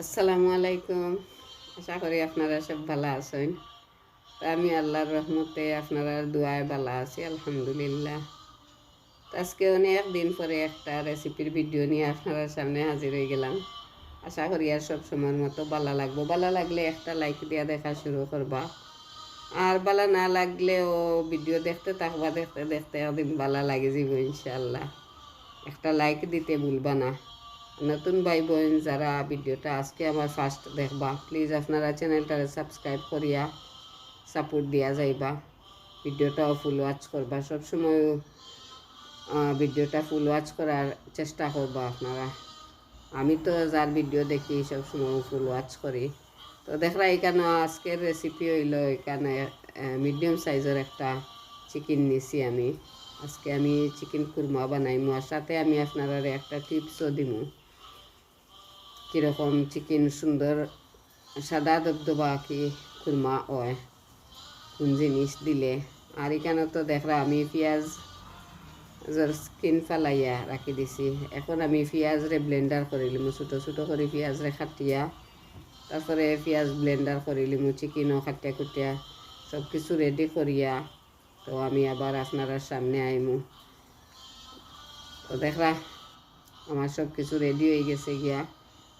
আসসালামু আলাইকুম। আশা করি আপনারা সব ভালো আছেন। তা আমি আল্লাহর রহমতে আপনারা দোয়ায় ভালো আছি, আলহামদুলিল্লাহ। আজকে অনেক দিন পরে একটা রেসিপির ভিডিও নিয়ে আপনারা সামনে হাজির হয়ে গেলাম। আশা করি আর সব সময়ের মতো ভালো লাগবো। ভালো লাগলে একটা লাইক দিয়া দেখা শুরু করবা। আর ভালো না লাগলেও ভিডিও দেখতে থাকবা, দেখতে দেখতে একদিন ভালো লাগে যাব ইনশাল্লাহ একটা লাইক দিতে ভুলবা না। নতুন ভাই বোন যারা ভিডিওটা আজকে আমার ফার্স্ট দেখবা প্লিজ আপনারা চ্যানেলটারে সাবস্ক্রাইব করিয়া সাপোর্ট দিয়া যাইবা। ভিডিওটাও ফুল ওয়াচ করবা। সবসময় ভিডিওটা ফুল ওয়াচ করার চেষ্টা করবা আপনারা। আমি তো যার ভিডিও দেখি, সবসময় ফুল ওয়াচ করি। তো দেখরা এখানে আজকের রেসিপি হইল এখানে মিডিয়াম সাইজের একটা চিকেন নিছি আমি। আজকে আমি চিকেন কুরমা বানাইমু, আর সাথে আমি আপনারা একটা টিপসও দিমু। কীরকম চিকেন সুন্দর, সাদা দবদবা কি কুরমা হয় কোন জিনিস দিলে? আর এখানে তো দেখরা আমি পেঁয়াজ স্কিন ফালাইয়া রাখি দিছি। এখন আমি পেঁয়াজরে ব্লেন্ডার করে লিমু, ছোটো ছোটো করে পেঁয়াজরে খাটিয়া, তারপরে পেঁয়াজ ব্লেন্ডার করে লিমু, চিকেনও খাটিয়া খুটিয়া সব কিছু রেডি করিয়া, তো আমি আবার আপনারা সামনে আইমু। তো দেখরা, আমার সব কিছু রেডি হয়ে গেছে গিয়া।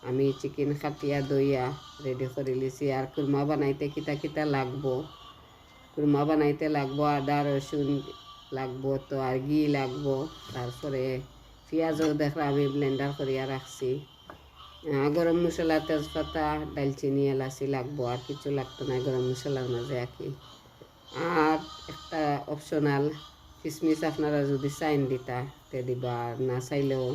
আমি চিকেন খাটিয়া দইয়া রেডি করে লিছি আর কুরমা বানাইতে কিতা কিতা লাগবো? কুরমা বানাইতে লাগবো আদা, রসুন লাগবো, তো আর ঘি লাগবো। তারপরে পেঁয়াজও দেখরা আমি ব্লেন্ডার করিয়া রাখছি। গরম মশলা, তেজপাতা, ডালচিনি, এলাচি লাগবো, আর কিছু লাগতো না গরম মশলার মাঝে আর কি। আর একটা অপশনাল কিশমিশ আপনারা যদি চাইন দিতা, তে দিবা না চাইলেও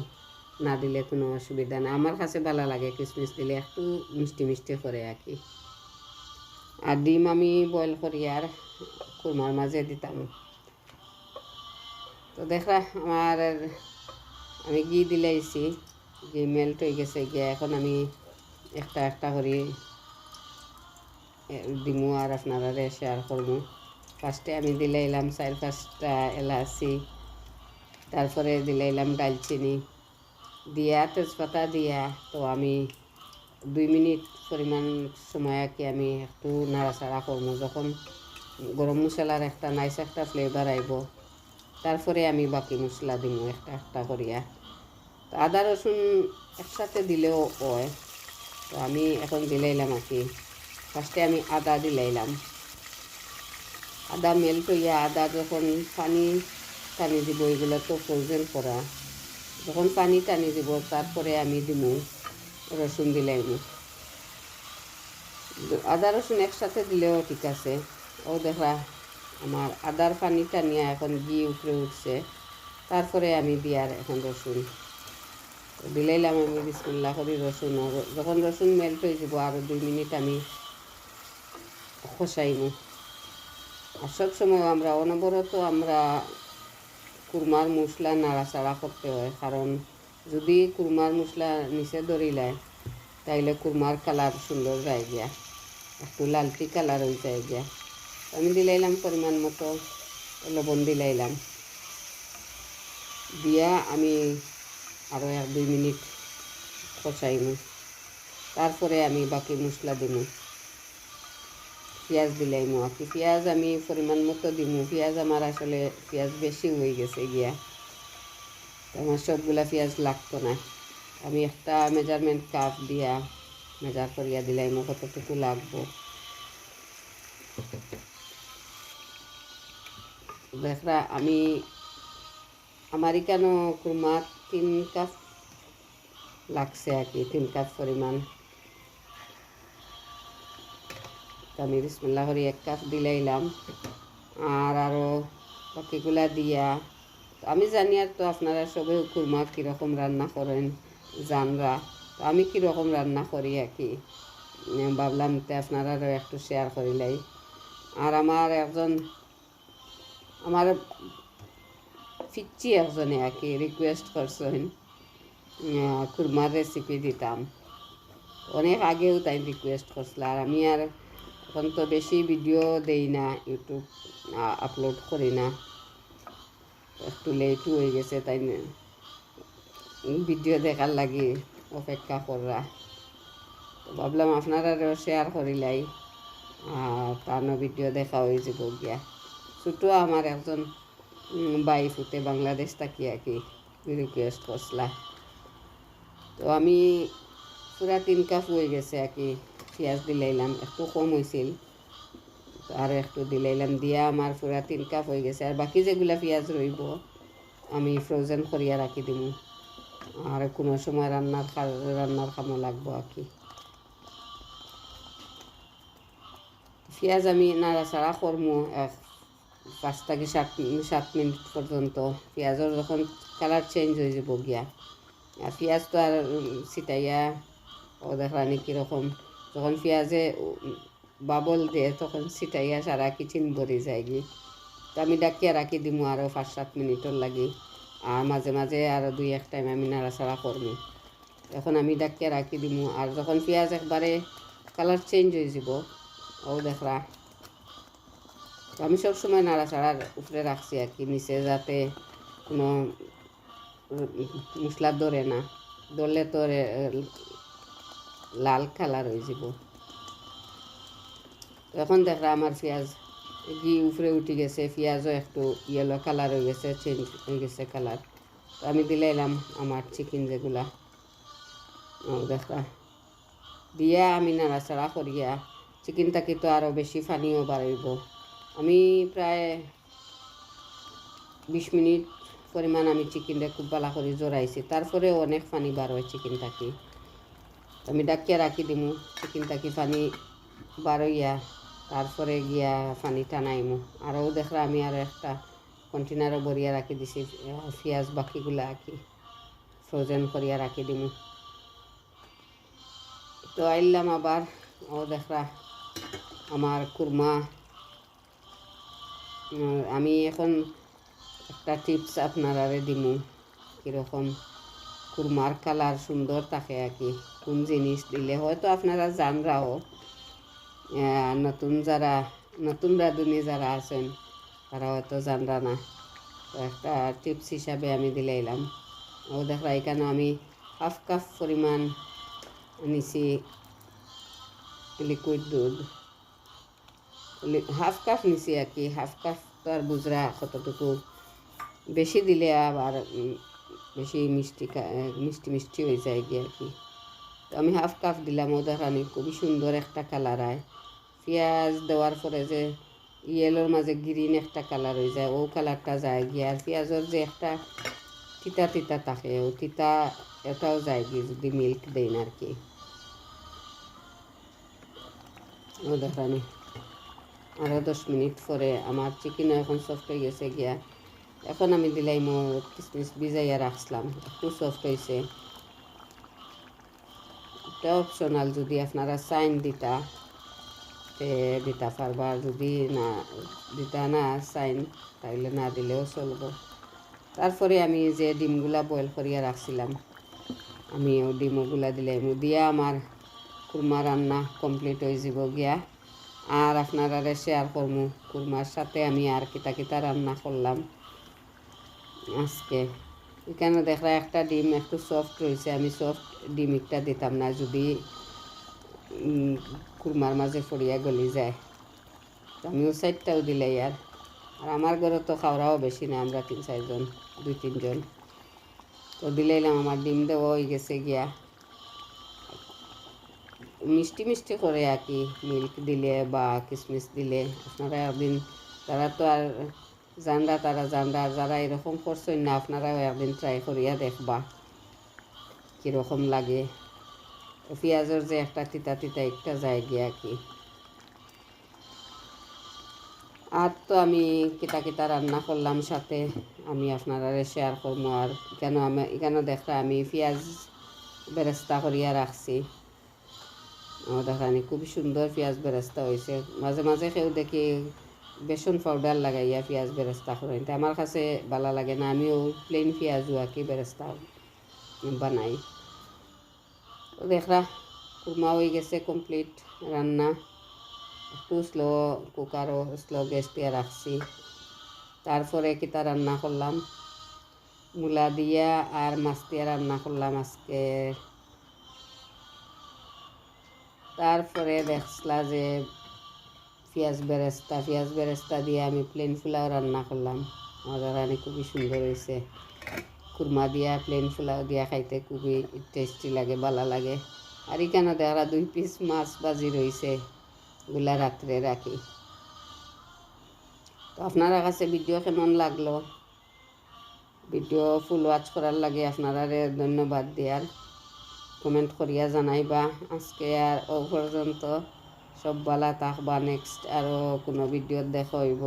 না দিলে কোনো অসুবিধা নেই আমার কাছে ভালো লাগে কিশমিশ দিলে একটু মিষ্টি মিষ্টি করে আর কি। আর ডিম আমি বয়েল করি আর কুরমার মাঝে দিতাম। তো দেখা, আমার আমি ঘি দিলাইছি ঘি মেল্ট হয়ে গেছে, গিয়ে এখন আমি একটা একটা করে। দিমু আর আপনারা শেয়ার করব ফার্স্টে আমি দিলে দিলাইলাম চার পাঁচটা এলাচি, তারপরে দিলাইলাম ডালচিনি। দিয়া, তেজপাতা দিয়া, তো আমি দুই মিনিট পরিমাণ সময় আর কি আমি একটু নাড়াচাড়া করব যখন গরম মশলার একটা নাইস একটা ফ্লেভার আইব তারপরে আমি বাকি মশলা দিব একটা একটা করিয়া তো আদা রসুন একসাথে দিলেও হয়। তো আমি এখন দিলাইলাম আর কি ফার্স্টে আমি আদা দিলাইলাম আদা মেল্ট হইয়া আদা যখন পানি টানি দিব এগুলো তো ফ্রোজেন করা যখন পানি টানি দিব, তারপরে আমি দিব রসুন দিলাইম আদা রসুন একসাথে দিলেও ঠিক আছে। ও দেখা, আমার আদার পানি টানিয়া এখন ঘি উপরে উঠছে। তারপরে আমি দিয়ার এখন রসুন। দিলাইলাম আমি বিসমুল্লাহ করি রসুন। যখন রসুন মেল্ট হয়ে যাব আরও দুই মিনিট আমি খসাইমু। আর সবসময় আমরা অনবরত আমরা কুরমার মশলা নাড়াচাড়া করতে হয়, কারণ যদি কুরমার মশলা নিচে ধরিলায় তাইলে কুরমার কালার সুন্দর যায় গিয়া, একটু লালটি কালার হয়ে যায় গিয়া। আমি দিলাইলাম পরিমাণ মতো, লবণ দিলাইলাম। দিয়া আমি আরও এক দুই মিনিট কষাইমু তারপরে আমি বাকি মশলা দিমু। পেঁয়াজ দিলাইমু আর কি পেঁয়াজ আমি পরিমাণ মতো দিমু। পেঁয়াজ আমার আসলে পেঁয়াজ বেশি হয়ে গেছে গিয়া। আমার সবগুলা পেঁয়াজ লাগতো না। আমি একটা মেজারমেন্ট কাপ দিয়া মেজার করিয়া দিলাইমু কতটুকু লাগবো। দেখরা আমি আমার এখানো কুরমা তিন কাপ লাগছে আর কি তিন কাপ পরিমাণ আমি বিসমুল্লাহ করে এক কাপ দিলাইলাম। আর আরও বাকিগুলা দিয়া, আমি জানি আর তো আপনারা সবে কুরমা কীরকম রান্না করেন, জানরা। তো আমি কীরকম রান্না করি আর কি ভাবলাম তো আপনারা একটু শেয়ার করিলাই আর আমার একজন, আমার ফিচ্ছি একজনে আর কি রিকোয়েস্ট করছেন কুরমার রেসিপি দিতাম। অনেক আগেও তাই রিকোয়েস্ট করছিল, আর আমি আর এখন তো বেশি ভিডিও দেই না ইউটিউব আপলোড করি না। একটু লেট হয়ে গেছে, তাই ভিডিও দেখার লাগে, অপেক্ষা করা তো ভাবলাম আপনারা শেয়ার করিলাই আর তার ভিডিও দেখা হয়ে যাব গিয়া। ছোটো আমার একজন বাই ফুটে বাংলাদেশ থাকি আর কি রিকোয়েস্ট করছিলা। তো আমি পুরা তিন কাপ হয়ে গেছে আর কি। পেঁয়াজ দিলাইলাম, একটু কম হয়েছিল আর একটু দিলাইলাম, দিয়া আমার পুরা তিন কাপ হয়ে গেছে। আর বাকি যেগুলা পেঁয়াজ রইব আমি ফ্রোজেন করিয়া রাখি দিমু। আর কোনো সময় রান্নার রান্নার কামও লাগবো আর কি পেঁয়াজ আমি নাড়াচাড়া করমু এক পাঁচ থেকে সাত সাত মিনিট পর্যন্ত পেঁয়াজের যখন কালার চেঞ্জ হয়ে যাব গিয়া। আর পেঁয়াজ তো আর ছিটাইয়া ও দেখলানি কীরকম যখন পেঁয়াজে বাবল দিয়ে তখন ছিটাইয়া সারা কিচেন ভরে যায় গি তো আমি ডাকিয়া রাখি দিমু আরও পাঁচ, সাত মিনিটর লাগি। আর মাঝে মাঝে আরও দুই, এক টাইম আমি নাড়াচাড়া করমু। এখন আমি ডাকিয়া রাখি দিমু। আর যখন পেঁয়াজ একবারে কালার চেঞ্জ হয়ে যাব ও দেখরা। আমি সবসময় নাড়াচাড়ার উপরে রাখছি আর কি, নিচে যাতে কোনো মশলা ধরে না। ধরলে তো লাল কালার হয়ে যাব। এখন দেখরা আমার পেঁয়াজ ঘি উপরে উঠে গেছে, পেঁয়াজও একটু ইয়েলো কালার হয়ে গেছে চেঞ্জ হয়ে গেছে কালার আমি দিলাইলাম আমার চিকেন যেগুলা। ও দেখরা দিয়া আমি নাড়াচাড়া করিয়া চিকেনটাকে তো আরও বেশি পানিও বাড়াইব। আমি প্রায় বিশ মিনিট পরিমাণ আমি চিকেনটা খুব ভালো করে জোরাইছি তারপরে অনেক পানি বার হয় চিকেনটাকে আমি ডাকিয়া রাখি দিমু চিকেনটাকে পানি বারইয়া তারপরে গিয়া পানি টানাইমু। আরও দেখরা আমি আর একটা কন্টেনারও ভরিয়া রাখি দিছি, পেঁয়াজ বাকিগুলা আর কি ফ্রোজেন করিয়া রাখি দিমু। তো আইলাম আবার ও দেখরা আমার কুরমা আমি এখন একটা টিপস আপনারা দিমু কীরকম কুরমার কালার সুন্দর থাকে আর কি কোন জিনিস দিলে? হয়তো আপনারা জানরাও নতুন যারা নতুন রাঁধুনি যারা আছেন তারা হয়তো জানরা না। তো একটা টিপস হিসাবে আমি দিলাইলাম ও দেখরা এখানে আমি হাফ কাপ পরিমাণ নিছি লিকুইড দুধ। হাফ কাপ নিছি আর কি হাফ কাপ তো আর বুঝরা কতটুকু বেশি দিলে আবার বেশি মিষ্টি মিষ্টি মিষ্টি হয়ে যায় কি আর কি। তো আমি হাফ কাপ দিলাম ওদের রানি, খুবই সুন্দর একটা কালার হয় পেঁয়াজ দেওয়ার পরে যে ইয়েলোর মাঝে গ্রিন একটা কালার হয়ে যায়, ও কালারটা যায় গিয়ে আর পেঁয়াজের যে একটা তিতা তিতা থাকে, ও তিতা এটাও যায় গিয়ে যদি মিল্ক দেই না আর কি। ও দেখানি আরও দশ মিনিট পরে আমার চিকেনও এখন সফট হয়ে গেছে গিয়া। এখন আমি দিলাই মোর কিসমিস ভিজাইয়া রাখছিলাম। একটু সফট হয়েছে এটা অপশনাল যদি আপনারা সাইন দিতা দিতা পারবা। যদি না, দিতা না সাইন তাইলে না দিলেও চলবো। তারপরে আমি যে ডিমগুলা বয়েল করিয়া রাখছিলাম, আমি ও ডিমগুলা দিলাম দিয়া আমার কুরমা রান্না কমপ্লিট হয়ে যাব গিয়া। আর আপনারা শেয়ার করমু। কুরমার সাথে আমি আর কিতা কিতা রান্না করলাম। আজকে। এখানে দেখরা একটা ডিম একটু সফট রয়েছে, আমি সফট ডিম একটা দিতাম না, যদি কুরমার মাঝে ফড়িয়া গলি যায়। আমিও সাইডটাও দিলাই আর। আর আমার ঘরে তো খাওয়াও বেশি না, আমরা তিন, চারজন, দুই, তিনজন। তো দিলাইলাম, আমার ডিম দেওয়া হয়ে গেছে গিয়া। মিষ্টি মিষ্টি করে আর কি মিল্ক দিলে বা কিশমিশ দিলে। আপনারা একদিন তারা তো আর জানরা তারা জানরা যারা এরকম করছেন না আপনারাও একদিন ট্রাই করিয়া দেখবা। কীরকম লাগে। পেঁয়াজের যে একটা তিতা তিতা একটা যায় গিয়া কি। আর তো আমি কিতা কিতা রান্না করলাম সাথে, আমি আপনারা শেয়ার করব আর কেন আমি এখানে দেখা আমি পেঁয়াজ বেরেস্তা করিয়া রাখছি। ও দেখানি খুবই সুন্দর পেঁয়াজ বেরেস্তা হয়েছে মাঝে মাঝে কেউ দেখি বেসন পাউডার লাগাইয়া পেঁয়াজ বেরেস্তা করেন। আমার কাছে ভালো লাগে না, আমিও প্লেন পেঁয়াজও আর কি বেরেস্তা বানাই। দেখরা, কুরমা হয়ে গেছে কমপ্লিট রান্না। একটু স্লো কুকারও স্লো গ্যাস দিয়ে রাখছি। তারপরে কিতা রান্না করলাম? মূলা দিয়া আর মাছ দিয়ে রান্না করলাম আজকে। তারপরে দেখলা যে পেঁয়াজ বেরেস্তা পেঁয়াজ বেরেস্তা দিয়ে আমি প্লেন পোলাও রান্না করলাম। মজা রানি খুবই সুন্দর হয়েছে। কুরমা দিয়া প্লেন পোলাও দিয়া খাইতে খুবই টেস্টি লাগে ভালো লাগে। আর এখানে দেখা দুই পিস মাছ বাজি রয়েছে গুলা রাত্রে রাখি। তো আপনারা কাছে ভিডিও কেমন লাগল? ভিডিও ফুল ওয়াচ করার লাগে আপনারা ধন্যবাদ দেওয়ার কমেন্ট করিয়া জানাইবা। আজকে আর ও পর্যন্ত সব বালা থাকবা নেক্সট আরও কোনো ভিডিওত দেখা হইব।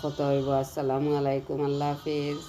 কত হইব, আসসালামু আলাইকুম, আল্লাহ হাফিজ।